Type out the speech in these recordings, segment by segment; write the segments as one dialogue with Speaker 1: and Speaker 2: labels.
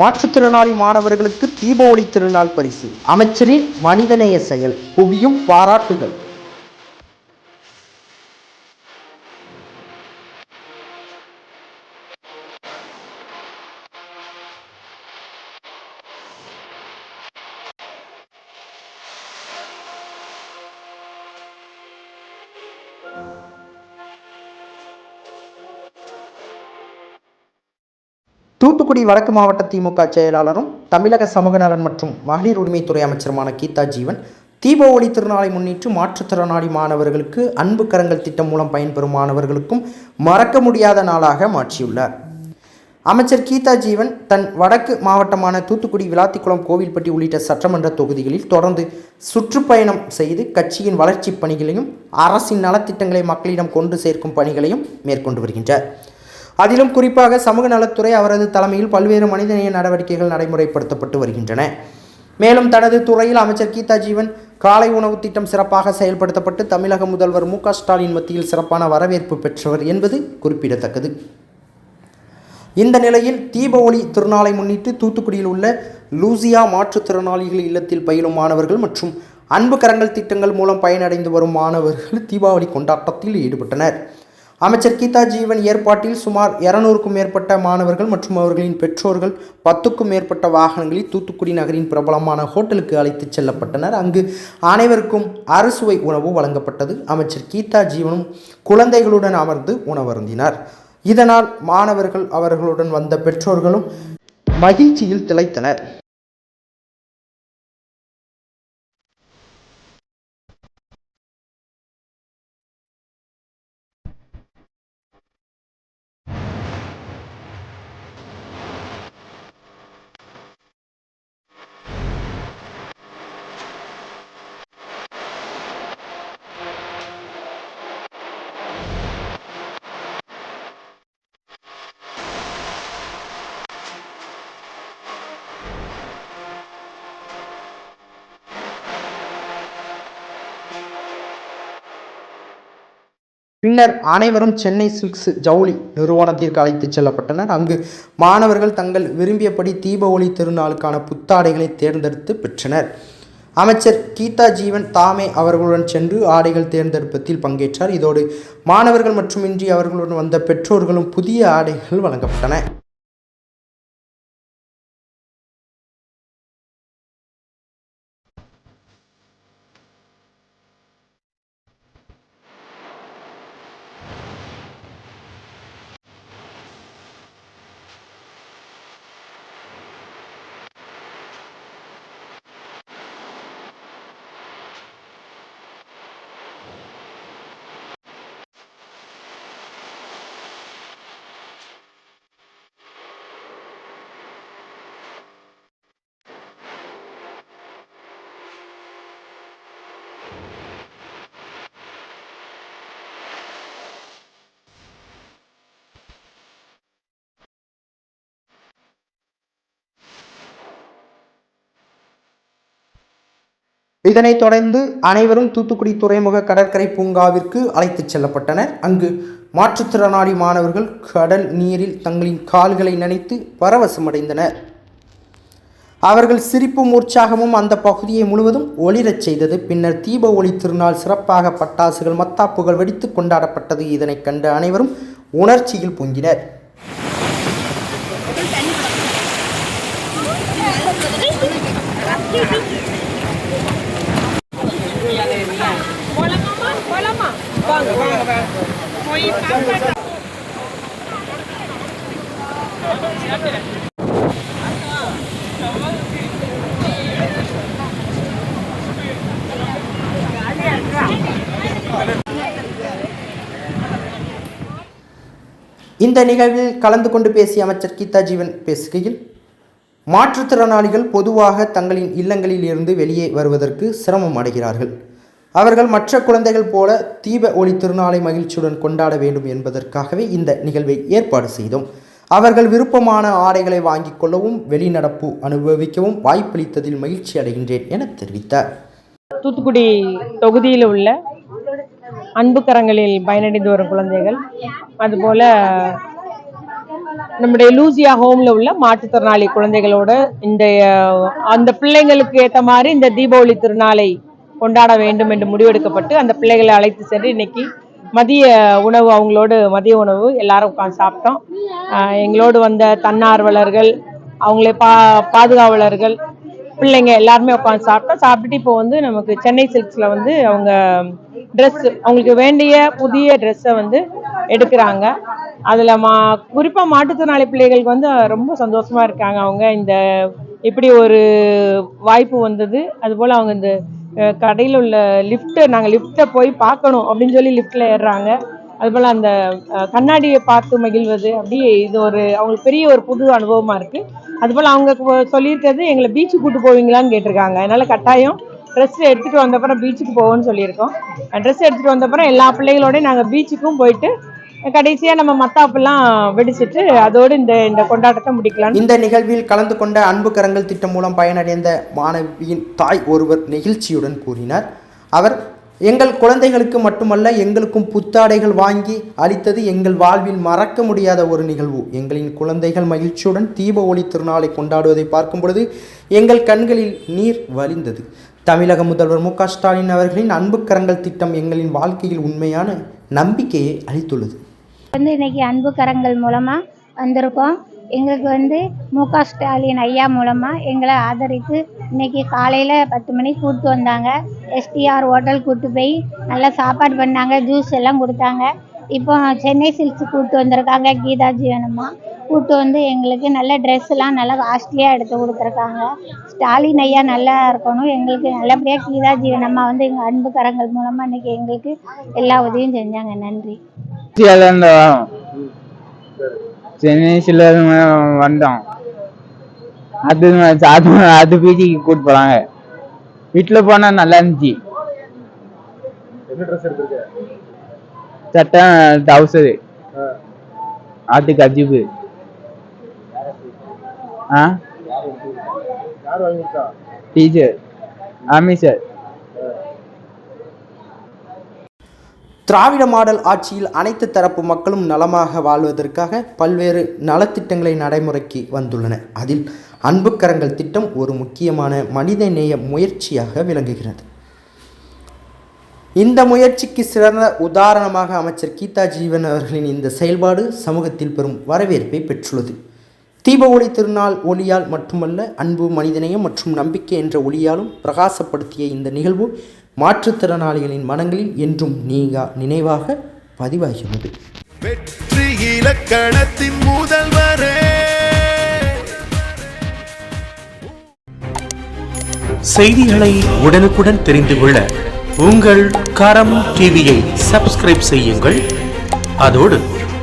Speaker 1: மாற்றுத்திறனாளி மாணவர்களுக்கு தீபாவளி திருநாள் பரிசு. அமைச்சரின் மனிதநேய செயல் புவியும் பாராட்டுகள். தூத்துக்குடி வடக்கு மாவட்ட திமுக செயலாளரும் தமிழக சமூக நலன் மற்றும் மகளிர் உரிமைத்துறை அமைச்சருமான கீதா ஜீவன் தீபாவளி திருநாளை முன்னிட்டு மாற்றுத்திறனாளி மாணவர்களுக்கு அன்பு கரங்கள் திட்டம் மூலம் பயன்பெறும் மாணவர்களுக்கும் மறக்க முடியாத நாளாக மாற்றியுள்ளார். அமைச்சர் கீதா ஜீவன் தன் வடக்கு மாவட்டமான தூத்துக்குடி விளாத்திக்குளம் கோவில்பட்டி உள்ளிட்ட சட்டமன்ற தொகுதிகளில் தொடர்ந்து சுற்றுப்பயணம் செய்து கட்சியின் வளர்ச்சிப் பணிகளையும் அரசின் நலத்திட்டங்களை மக்களிடம் கொண்டு சேர்க்கும் பணிகளையும் மேற்கொண்டு வருகின்றார். அதிலும் குறிப்பாக சமூக நலத்துறை அவரது தலைமையில் பல்வேறு மனிதநேய நடவடிக்கைகள் நடைமுறைப்படுத்தப்பட்டு வருகின்றன. மேலும் தனது துறையில் அமைச்சர் கீதா ஜீவன் காலை உணவு திட்டம் சிறப்பாக செயல்படுத்தப்பட்டு தமிழக முதல்வர் மு ஸ்டாலின் மத்தியில் சிறப்பான வரவேற்பு பெற்றவர் என்பது குறிப்பிடத்தக்கது. இந்த நிலையில் தீபாவளி திருநாளை முன்னிட்டு தூத்துக்குடியில் உள்ள லூசியா மாற்றுத்திறனாளிகள் இல்லத்தில் பயிலும் மாணவர்கள் மற்றும் அன்பு கரங்கள் திட்டங்கள் மூலம் பயனடைந்து வரும் மாணவர்கள் தீபாவளி கொண்டாட்டத்தில் ஈடுபட்டனர். அமைச்சர் கீதா ஜீவன் ஏற்பாட்டில் சுமார் இருநூறுக்கும் மேற்பட்ட மாணவர்கள் மற்றும் அவர்களின் பெற்றோர்கள் பத்துக்கும் மேற்பட்ட வாகனங்களில் தூத்துக்குடி நகரின் பிரபலமான ஹோட்டலுக்கு அழைத்துச் செல்லப்பட்டனர். அங்கு அனைவருக்கும் அறுசுவை உணவு வழங்கப்பட்டது. அமைச்சர் கீதா ஜீவனும் குழந்தைகளுடன் அமர்ந்து உணவருந்தினார். இதனால் மாணவர்கள் அவர்களுடன் வந்த பெற்றோர்களும் மகிழ்ச்சியில் திளைத்தனர். பின்னர் அனைவரும் சென்னை சில்க்ஸ் ஜவுளி நிறுவனத்திற்கு அழைத்துச் செல்லப்பட்டனர். அங்கு மாணவர்கள் தங்கள் விரும்பியபடி தீபாவளி திருநாளுக்கான புத்தாடைகளை தேர்ந்தெடுத்து பெற்றனர். அமைச்சர் கீதா ஜீவன் தாமே அவர்களுடன் சென்று ஆடைகள் தேர்ந்தெடுப்பதில் பங்கேற்றார். இதோடு மாணவர்கள் மட்டுமின்றி அவர்களுடன் வந்த பெற்றோர்களும் புதிய ஆடைகள் வழங்கப்பட்டன. இதனைத் தொடர்ந்து அனைவரும் தூத்துக்குடி துறைமுக கடற்கரை பூங்காவிற்கு அழைத்துச் செல்லப்பட்டனர். அங்கு மாற்றுத்திறனாளி மாணவர்கள் கடல் நீரில் தங்களின் கால்களை நனைத்து பரவசமடைந்தனர். அவர்கள் சிரிப்பும் உற்சாகமும் அந்த பகுதியை முழுவதும் ஒளிரச் செய்தது. பின்னர் தீப ஒளி திருநாள் சிறப்பாக பட்டாசுகள் மத்தாப்புகள் வெடித்து கொண்டாடப்பட்டது. இதனைக் கண்ட அனைவரும் உணர்ச்சியில் பொங்கினர்.
Speaker 2: போலாமாம்மா? போலாமா? வாங்க, வாங்க, வாங்க. போய் பாப்பா.
Speaker 1: இந்த நிகழ்வில் கலந்து கொண்டு பேசிய அமைச்சர் கீதா ஜீவன் பேசுகையில் மாற்றுத்திறனாளிகள் பொதுவாக தங்களின் இல்லங்களில் இருந்து வெளியே வருவதற்கு சிரமம் அடைகிறார்கள். அவர்கள் மற்ற குழந்தைகள் போல தீப ஒளி திருநாளை மகிழ்ச்சியுடன் கொண்டாட வேண்டும் என்பதற்காகவே இந்த நிகழ்வை ஏற்பாடு செய்தோம். அவர்கள் விருப்பமான ஆடைகளை வாங்கிக் கொள்ளவும் வெளிநடப்பு அனுபவிக்கவும் வாய்ப்பளித்ததில் மகிழ்ச்சி அடைகின்றேன் என தெரிவித்தார்.
Speaker 2: தூத்துக்குடி தொகுதியில் உள்ள அன்பு கரங்களில் பயனடைந்து வரும் குழந்தைகள் அதுபோல நம்முடைய லூசியா ஹோம்ல உள்ள மாற்றுத்திறனாளி குழந்தைகளோட இந்த அந்த பிள்ளைங்களுக்கு ஏற்ற மாதிரி இந்த தீபாவளி திருநாளை கொண்டாட வேண்டும் என்று முடிவெடுக்கப்பட்டு அந்த பிள்ளைகளை அழைத்து சென்று இன்னைக்கு மதிய உணவு அவங்களோடு மதிய உணவு எல்லாரும் உட்காந்து சாப்பிட்டோம். எங்களோடு வந்த தன்னார்வலர்கள் அவங்களே பா பாதுகாவலர்கள் பிள்ளைங்க எல்லாருமே உட்காந்து சாப்பிட்டோம். சாப்பிட்டுட்டு இப்போ வந்து நமக்கு சென்னை சில்க்ஸில் வந்து அவங்க ட்ரெஸ் அவங்களுக்கு வேண்டிய புதிய ட்ரெஸ்ஸை வந்து எடுக்கிறாங்க. அதில் மா குறிப்பாக மாற்றுத்திறனாளி பிள்ளைகளுக்கு வந்து ரொம்ப சந்தோஷமாக இருக்காங்க அவங்க. இந்த இப்படி ஒரு வாய்ப்பு வந்தது. அதுபோல் அவங்க இந்த கடையில் உள்ள லிஃப்ட் நாங்கள் லிஃப்ட்டை போய் பார்க்கணும் அப்படின்னு சொல்லி லிஃப்ட்டில் ஏறுறாங்க. அதுபோல் அந்த கண்ணாடியை பார்த்து மகிழ்வது அப்படியே இது ஒரு அவங்களுக்கு பெரிய ஒரு புது அனுபவமாக இருக்கு. அதுபோல் அவங்க சொல்லியிருக்கிறது எங்களை பீச்சுக்கு கூட்டு போவீங்களான்னு கேட்டிருக்காங்க. அதனால கட்டாயம் ட்ரெஸ் எடுத்துகிட்டு வந்தப்பறம் பீச்சுக்கு போவோம்னு சொல்லியிருக்கோம். ட்ரெஸ் எடுத்துகிட்டு வந்தப்பறம் எல்லா பிள்ளைகளோடய நாங்கள் பீச்சுக்கும் போயிட்டு கடைசியா நம்ம மத்தாப்பெல்லாம் வெடிச்சிட்டு அதோடு இந்த இந்த கொண்டாட்டத்தை முடிக்கலாம்
Speaker 1: இந்த நிகழ்வில் கலந்து கொண்ட அன்பு கரங்கள் திட்டம் மூலம் பயனடைந்த மாணவியின் தாய் ஒருவர் நெகிழ்ச்சியுடன் கூறினார். அவர் எங்கள் குழந்தைகளுக்கு மட்டுமல்ல எங்களுக்கும் புத்தாடைகள் வாங்கி அளித்தது எங்கள் வாழ்வில் மறக்க முடியாத ஒரு நிகழ்வு. எங்களின் குழந்தைகள் மகிழ்ச்சியுடன் தீப ஒளி திருநாளை கொண்டாடுவதை பார்க்கும் பொழுது எங்கள் கண்களில் நீர் வழிந்தது. தமிழக முதல்வர் மு க ஸ்டாலின் அவர்களின் அன்பு கரங்கள் திட்டம் எங்களின் வாழ்க்கையில் உண்மையான நம்பிக்கையை அளித்துள்ளது.
Speaker 3: வந்து இன்னைக்கு அன்பு கரங்கள் மூலமாக வந்திருக்கோம். எங்களுக்கு வந்து மு க ஸ்டாலின் ஐயா மூலமாக எங்களை ஆதரித்து இன்னைக்கு காலையில் பத்து மணிக்கு கூப்பிட்டு வந்தாங்க. எஸ்டிஆர் ஹோட்டல் கூப்பிட்டு போய் நல்லா சாப்பாடு பண்ணாங்க ஜூஸ் எல்லாம் கொடுத்தாங்க. இப்போ சென்னை சில்க்ஸ் கூப்பிட்டு வந்திருக்காங்க கீதா ஜீவனம்மா கூப்பிட்டு வந்து எங்களுக்கு நல்ல ட்ரெஸ் நல்லா காஸ்ட்லியாக எடுத்து கொடுத்துருக்காங்க. ஸ்டாலின் ஐயா நல்லா இருக்கணும். எங்களுக்கு நல்லபடியாக கீதா ஜீவனம்மா வந்து எங்கள் அன்பு கரங்கள் மூலமாக இன்றைக்கி எங்களுக்கு எல்லா உதவியும் செஞ்சாங்க. நன்றி.
Speaker 4: திருச்சியிலேருந்து வரோம் சென்னை சிலர் வந்தோம் அது அது அது பீச்சிக்கு கூட்டு போறாங்க வீட்டில் போனா நல்லா இருந்துச்சு. சட்டை டவுசரு ஆட்டு கஜிப்பு ஆ? டீச்சர் ஆமிசர்
Speaker 1: திராவிட மாடல் ஆட்சியில் அனைத்து தரப்பு மக்களும் நலமாக வாழ்வதற்காக பல்வேறு நலத்திட்டங்களை நடைமுறைக்கு வந்துள்ளன. அதில் அன்புக்கரங்கள் திட்டம் ஒரு முக்கியமான மனித நேய முயற்சியாக விளங்குகிறது. இந்த முயற்சிக்கு சிறந்த உதாரணமாக அமைச்சர் கீதா ஜீவன் அவர்களின் இந்த செயல்பாடு சமூகத்தில் பெரும் வரவேற்பை பெற்றுள்ளது. தீப ஒளி திருநாள் ஒளியால் மட்டுமல்ல அன்பு மனிதநேயம் மற்றும் நம்பிக்கை என்ற ஒளியாலும் பிரகாசப்படுத்திய இந்த நிகழ்வு மாற்றுத்திறனாளிகளின் மனங்களில் என்றும் நீங்கா நினைவாக பதிவாகிறது.
Speaker 5: வெற்றி இலக்கணத்தின் முதல்வரே.
Speaker 6: செய்திகளை உடனுக்குடன் தெரிந்து கொள்ள உங்கள் கரம் டிவியை சப்ஸ்கிரைப் செய்யுங்கள். அதோடு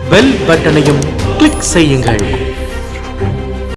Speaker 6: பெல் பட்டனையும் கிளிக் செய்யுங்கள்.